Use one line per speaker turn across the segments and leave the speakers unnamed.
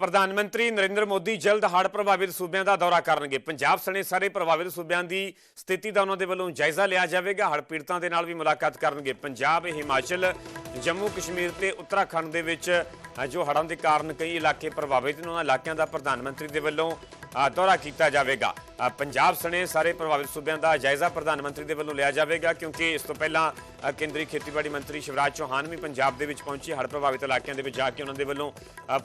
ਪ੍ਰਧਾਨ ਮੰਤਰੀ ਨਰਿੰਦਰ ਮੋਦੀ ਜਲਦ ਹੜ੍ਹ ਪ੍ਰਭਾਵਿਤ ਸੂਬਿਆਂ ਦਾ ਦੌਰਾ ਕਰਨਗੇ। ਪੰਜਾਬ ਸਣੇ ਸਾਰੇ ਪ੍ਰਭਾਵਿਤ ਸੂਬਿਆਂ ਦੀ ਸਥਿਤੀ ਦਾ ਉਹਨਾਂ ਦੇ ਵੱਲੋਂ ਜਾਇਜ਼ਾ ਲਿਆ ਜਾਵੇਗਾ। ਹੜ੍ਹ ਪੀੜਤਾਂ ਦੇ ਨਾਲ ਵੀ ਮੁਲਾਕਾਤ ਕਰਨਗੇ। ਪੰਜਾਬ, ਹਿਮਾਚਲ, ਜੰਮੂ, ਕਸ਼ਮੀਰ ਤੇ ਉੱਤਰਾਖੰਡ ਦੇ ਵਿੱਚ ਜੋ ਹੜ੍ਹਾਂ ਦੇ ਕਾਰਨ ਕਈ ਇਲਾਕੇ ਪ੍ਰਭਾਵਿਤ ਨੇ, ਉਹਨਾਂ ਇਲਾਕਿਆਂ ਦਾ ਪ੍ਰਧਾਨ ਮੰਤਰੀ ਦੇ ਵੱਲੋਂ ਦੌਰਾ ਕੀਤਾ ਜਾਵੇਗਾ। ਪੰਜਾਬ ਸਣੇ ਸਾਰੇ ਪ੍ਰਭਾਵਿਤ ਸੂਬਿਆਂ ਦਾ ਜਾਇਜ਼ਾ ਪ੍ਰਧਾਨ ਮੰਤਰੀ ਦੇ ਵੱਲੋਂ ਲਿਆ ਜਾਵੇਗਾ, ਕਿਉਂਕਿ ਇਸ ਤੋਂ ਪਹਿਲਾਂ ਕੇਂਦਰੀ ਖੇਤੀਬਾੜੀ ਮੰਤਰੀ ਸ਼ਿਵਰਾਜ ਚੌਹਾਨ ਵੀ ਪੰਜਾਬ ਦੇ ਵਿੱਚ ਪਹੁੰਚੇ। ਹੜ੍ਹ ਪ੍ਰਭਾਵਿਤ ਇਲਾਕਿਆਂ ਦੇ ਵਿੱਚ ਜਾ ਕੇ ਉਹਨਾਂ ਦੇ ਵੱਲੋਂ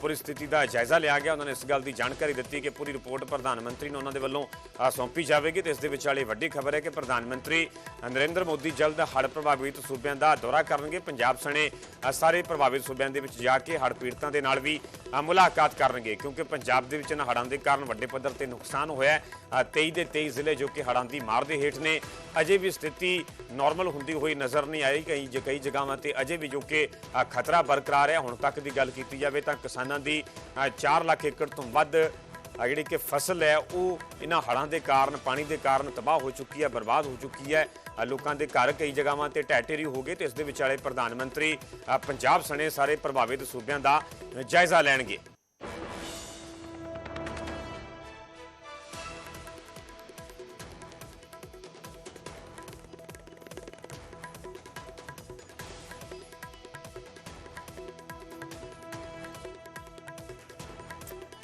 ਪੂਰੀ ਸਥਿਤੀ ਦਾ ਜਾਇਜ਼ਾ ਲਿਆ ਗਿਆ। ਉਹਨਾਂ ਨੇ ਇਸ ਗੱਲ ਦੀ ਜਾਣਕਾਰੀ ਦਿੱਤੀ ਕਿ ਪੂਰੀ ਰਿਪੋਰਟ ਪ੍ਰਧਾਨ ਮੰਤਰੀ ਨੂੰ ਉਹਨਾਂ ਦੇ ਵੱਲੋਂ ਸੌਂਪੀ ਜਾਵੇਗੀ ਤੇ ਇਸ ਦੇ ਵਿੱਚ ਵੱਡੀ ਖਬਰ ਹੈ ਕਿ ਪ੍ਰਧਾਨ ਮੰਤਰੀ ਨਰਿੰਦਰ ਮੋਦੀ ਜਲਦ ਹੜ੍ਹ ਪ੍ਰਭਾਵਿਤ ਸੂਬਿਆਂ ਦਾ ਦੌਰਾ ਕਰਨਗੇ। ਪੰਜਾਬ ਸਣੇ ਸਾਰੇ ਪ੍ਰਭਾਵਿਤ ਸੂਬਿਆਂ ਦੇ ਵਿੱਚ ਜਾ ਕੇ ਹੜ੍ਹ ਪੀੜਤਾਂ ਦੇ ਨਾਲ ਵੀ ਮੁਲਾਕਾਤ ਕਰਨਗੇ ਕਿਉਂਕਿ ਪੰਜਾਬ ਦੇ ਵਿੱਚ ਇਹਨਾਂ ਹੜ੍ਹਾਂ ਦੇ ਕਾਰਨ ਵੱਡੇ ਪੱਧਰ ਤੇ ਨੁਕਸਾਨ ਹੋਇਆ ਹੈ। 23 ਦੇ 23 ਜ਼ਿਲ੍ਹੇ ਜੋ ਕਿ ਹੜ੍ਹਾਂ ਦੀ ਮਾਰ ਦੇ ਹੇਠ ਨੇ ਅਜੇ ਵੀ ਸਥਿਤੀ ਨਾਰਮਲ ਹੁੰਦੀ ਹੋਈ ਨਜ਼ਰ ਨਹੀਂ ਆਈ। ਕਈ ਜ- ਕਈ ਜਗ੍ਹਾਵਾਂ ਤੇ ਅਜੇ ਵੀ ਜੋ ਕਿ ਖਤਰਾ ਬਰਕਰਾਰ ਹੈ। ਹੁਣ ਤੱਕ ਦੀ ਗੱਲ ਕੀਤੀ ਜਾਵੇ ਤਾਂ ਕਿਸਾਨਾਂ ਦੀ ਅ, 4 ਲੱਖ ਏਕੜ ਤੋਂ ਵੱਧ ਅ, ਜਿਹੜੀ ਕਿ ਫਸਲ ਹੈ ਉਹ ਇਹਨਾਂ ਹੜ੍ਹਾਂ ਦੇ ਕਾਰਨ ਪਾਣੀ ਦੇ ਕਾਰਨ ਤਬਾਹ ਹੋ ਚੁੱਕੀ ਹੈ ਬਰਬਾਦ ਹੋ ਚੁੱਕੀ ਹੈ। ਲੋਕਾਂ ਦੇ ਘਰ ਕਈ ਜਗ੍ਹਾਵਾਂ ਤੇ ਢਹਿ ਢੇਰੀ ਹੋ ਗਏ ਤੇ ਇਸ ਦੇ ਵਿਚਾਲੇ ਪ੍ਰਧਾਨ ਮੰਤਰੀ ਪੰਜਾਬ ਸਣੇ ਸਾਰੇ ਪ੍ਰਭਾਵਿਤ ਸੂਬਿਆਂ ਦਾ ਜਾਇਜ਼ਾ ਲੈਣਗੇ।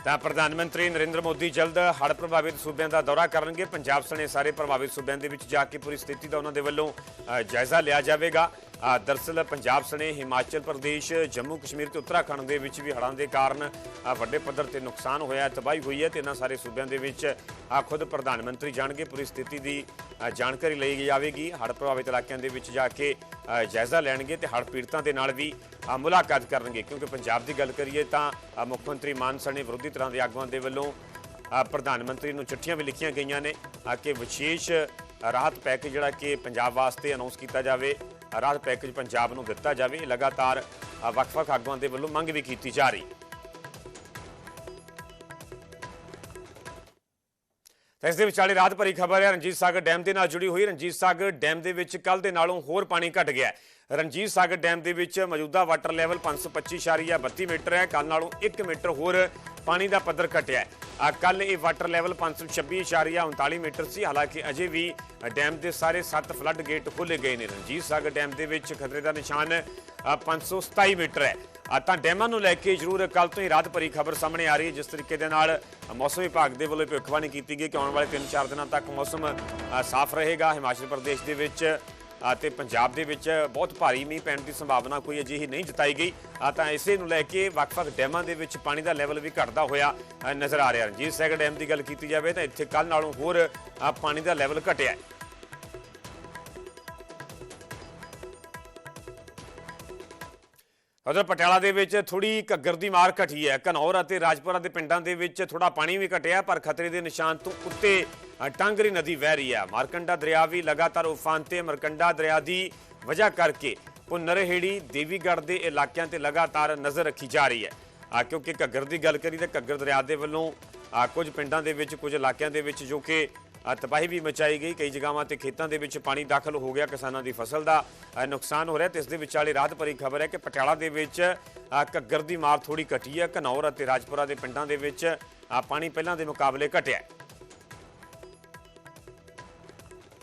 ਤਾਂ ਪ੍ਰਧਾਨ ਮੰਤਰੀ ਨਰਿੰਦਰ ਮੋਦੀ ਜਲਦ ਹੜ੍ਹ ਪ੍ਰਭਾਵਿਤ ਸੂਬਿਆਂ ਦਾ ਦੌਰਾ ਕਰਨਗੇ। ਪੰਜਾਬ ਸਣੇ ਸਾਰੇ ਪ੍ਰਭਾਵਿਤ ਸੂਬਿਆਂ ਦੇ ਵਿੱਚ ਜਾ ਕੇ ਪੂਰੀ ਸਥਿਤੀ ਦਾ ਉਹਨਾਂ ਦੇ ਵੱਲੋਂ ਅ, ਜਾਇਜ਼ਾ ਲਿਆ ਜਾਵੇਗਾ। ਅ, ਦਰਅਸਲ ਪੰਜਾਬ ਸਣੇ ਹਿਮਾਚਲ ਪ੍ਰਦੇਸ਼ ਜੰਮੂ ਕਸ਼ਮੀਰ ਤੇ ਉੱਤਰਾਖੰਡ ਦੇ ਵਿੱਚ ਵੀ ਹੜ੍ਹਾਂ ਦੇ ਕਾਰਨ ਵੱਡੇ ਪੱਧਰ ਤੇ ਨੁਕਸਾਨ ਹੋਇਆ ਤਬਾਹੀ ਹੋਈ ਹੈ ਤੇ ਇਹਨਾਂ ਸਾਰੇ ਸੂਬਿਆਂ ਦੇ ਵਿੱਚ ਖੁਦ ਪ੍ਰਧਾਨ ਮੰਤਰੀ ਜਾਣਗੇ ਪੂਰੀ ਸਥਿਤੀ ਦੀ ਜਾਣਕਾਰੀ ਲਈ ਜਾਵੇਗੀ। ਹੜ੍ਹ ਪ੍ਰਭਾਵਿਤ ਇਲਾਕਿਆਂ ਦੇ ਵਿੱਚ ਜਾ ਕੇ ਜਾਇਜ਼ਾ ਲੈਣਗੇ ਤੇ ਹੜ੍ਹ ਪੀੜਤਾਂ ਦੇ ਨਾਲ ਵੀ ਮੁਲਾਕਾਤ ਕਰਨਗੇ। ਕਿਉਂਕਿ ਪੰਜਾਬ ਦੀ ਗੱਲ ਕਰੀਏ ਤਾਂ ਮੁੱਖ ਮੰਤਰੀ ਮਾਨ ਸਣੇ ਵਿਰੋਧੀ ਤਰ੍ਹਾਂ ਦੇ ਆਗੂਆਂ ਦੇ ਵੱਲੋਂ ਪ੍ਰਧਾਨ ਮੰਤਰੀ ਨੂੰ ਚਿੱਠੀਆਂ ਵੀ ਲਿਖੀਆਂ ਗਈਆਂ ਨੇ ਕਿ ਵਿਸ਼ੇਸ਼ ਰਾਹਤ ਪੈਕੇਜ ਜਿਹੜਾ ਕਿ ਪੰਜਾਬ ਵਾਸਤੇ ਅਨਾਉਂਸ ਕੀਤਾ ਜਾਵੇ। ਰਾਹਤ ਪੈਕੇਜ ਪੰਜਾਬ ਨੂੰ ਦਿੱਤਾ ਜਾਵੇ। ਇਹ ਲਗਾਤਾਰ ਵੱਖ-ਵੱਖ ਆਗੂਆਂ ਦੇ ਵੱਲੋਂ ਮੰਗ ਵੀ ਕੀਤੀ ਜਾ ਰਹੀ। ਤਾਂ ਇਸ ਦੇ ਵਿਚਾਲੇ ਰਾਤ ਭਰੀ ਖਬਰ ਹੈ, ਰਣਜੀਤ ਸਾਗਰ ਡੈਮ ਦੇ ਨਾਲ ਜੁੜੀ ਹੋਈ। ਰਣਜੀਤ ਸਾਗਰ ਡੈਮ ਦੇ ਵਿੱਚ ਕੱਲ ਦੇ ਨਾਲੋਂ ਹੋਰ ਪਾਣੀ ਘਟ ਗਿਆ ਰਣਜੀਤ ਸਾਗਰ ਡੈਮ ਦੇ ਵਿੱਚ ਮੌਜੂਦਾ ਵਾਟਰ ਲੈਵਲ 525.32 ਮੀਟਰ ਹੈ ਕੱਲ ਨਾਲੋਂ 1 ਮੀਟਰ ਹੋਰ ਪਾਣੀ ਦਾ ਪੱਧਰ ਘਟਿਆ ਹੈ। ਕੱਲ ਇਹ ਵਾਟਰ ਲੈਵਲ 526.39 ਮੀਟਰ ਸੀ। ਹਾਲਾਂਕਿ ਅਜੇ ਵੀ ਡੈਮ ਦੇ ਸਾਰੇ 7 ਫਲੱਡ ਗੇਟ ਖੋਲੇ ਗਏ ਨੇ। ਰਣਜੀਤ ਸਾਗਰ ਡੈਮ ਦੇ ਵਿੱਚ ਖਤਰੇ ਦਾ ਨਿਸ਼ਾਨ ਅ, 527 ਮੀਟਰ ਹੈ। ਤਾਂ ਡੈਮਾਂ ਨੂੰ ਲੈ ਕੇ ਜ਼ਰੂਰ ਕੱਲ ਤੋਂ ਹੀ ਰਾਤ ਭਰੀ ਖਬਰ ਸਾਹਮਣੇ ਆ ਰਹੀ ਹੈ ਜਿਸ ਤਰੀਕੇ ਦੇ ਨਾਲ ਮੌਸਮ ਵਿਭਾਗ ਦੇ ਵੱਲੋਂ ਭਵਿੱਖਬਾਣੀ ਕੀਤੀ ਗਈ ਕਿ ਆਉਣ ਵਾਲੇ 3-4 ਦਿਨਾਂ ਤੱਕ ਮੌਸਮ ਸਾਫ਼ ਰਹੇਗਾ। ਹਿਮਾਚਲ ਪ੍ਰਦੇਸ਼ ਦੇ ਵਿੱਚ ਤੇ ਪੰਜਾਬ ਦੇ ਵਿੱਚ ਬਹੁਤ ਭਾਰੀ ਮੀਂਹ ਪੈਣ ਦੀ ਸੰਭਾਵਨਾ ਕੋਈ ਅਜਿਹੀ ਨਹੀਂ ਜਤਾਈ ਗਈ। ਤਾਂ ਇਸੇ ਨੂੰ ਲੈ ਕੇ ਵੱਖ-ਵੱਖ ਡੈਮਾਂ ਦੇ ਵਿੱਚ ਪਾਣੀ ਦਾ ਲੈਵਲ ਵੀ ਘਟਦਾ ਹੋਇਆ ਨਜ਼ਰ ਆ ਰਿਹਾ। ਰਣਜੀਤ ਸੈਗਰ ਡੈਮ ਦੀ ਗੱਲ ਕੀਤੀ ਜਾਵੇ ਤਾਂ ਇੱਥੇ ਕੱਲ ਨਾਲੋਂ ਹੋਰ ਪਾਣੀ ਦਾ ਲੈਵਲ ਘਟਿਆ। ਹੈ ਉਧਰ ਪਟਿਆਲਾ ਦੇ ਵਿੱਚ ਥੋੜੀ ਘੱਗਰ ਦੀ ਮਾਰ ਘਟੀ ਹੈ। ਘਨੌਰ ਅਤੇ ਰਾਜਪੁਰਾ ਦੇ ਪਿੰਡਾਂ ਦੇ ਵਿੱਚ ਥੋੜਾ ਪਾਣੀ ਵੀ ਘਟਿਆ, ਪਰ ਖਤਰੇ ਦੇ ਨਿਸ਼ਾਨ ਤੋਂ ਉੱਤੇ ਟਾਂਗਰੀ ਨਦੀ ਵਹਿ ਰਹੀ ਹੈ। ਮਾਰਕੰਡਾ ਦਰਿਆ ਵੀ ਲਗਾਤਾਰ ਉਫਾਨ ਤੇ ਮਰਕੰਡਾ ਦਰਿਆ ਦੀ ਵਜ੍ਹਾ ਕਰਕੇ ਪੁਨਰਹੇੜੀ ਦੇਵੀਗੜ੍ਹ ਦੇ ਇਲਾਕਿਆਂ ਤੇ ਲਗਾਤਾਰ ਨਜ਼ਰ ਰੱਖੀ ਜਾ ਰਹੀ ਹੈ। ਆ ਕਿਉਂਕਿ ਘੱਗਰ ਦੀ ਗੱਲ ਕਰੀ ਤਾਂ ਘੱਗਰ ਦਰਿਆ ਦੇ ਵੱਲੋਂ ਆ ਕੁਝ ਪਿੰਡਾਂ ਦੇ ਵਿੱਚ, ਕੁਝ ਇਲਾਕਿਆਂ ਦੇ ਵਿੱਚ ਜੋ ਕਿ ਤਬਾਹੀ ਵੀ ਮਚਾਈ ਗਈ। ਕਈ ਜਗ੍ਹਾਵਾਂ ਤੇ ਖੇਤਾਂ ਦੇ ਵਿੱਚ ਪਾਣੀ ਦਾਖਲ ਹੋ ਗਿਆ ਕਿਸਾਨਾਂ ਦੀ ਫਸਲ ਦਾ ਨੁਕਸਾਨ ਹੋ ਰਿਹਾ ਤੇ ਇਸ ਦੇ ਵਿਚਾਲੇ ਰਾਹਤ ਭਰੀ ਖਬਰ ਹੈ ਕਿ ਪਟਿਆਲਾ ਦੇ ਵਿੱਚ ਘੱਗਰ ਦੀ ਮਾਰ ਥੋੜੀ ਘਟੀ ਹੈ। ਘਨੌਰ ਅਤੇ ਰਾਜਪੁਰਾ ਦੇ ਪਿੰਡਾਂ ਦੇ ਵਿੱਚ ਪਾਣੀ ਪਹਿਲਾਂ ਦੇ ਮੁਕਾਬਲੇ ਘਟਿਆ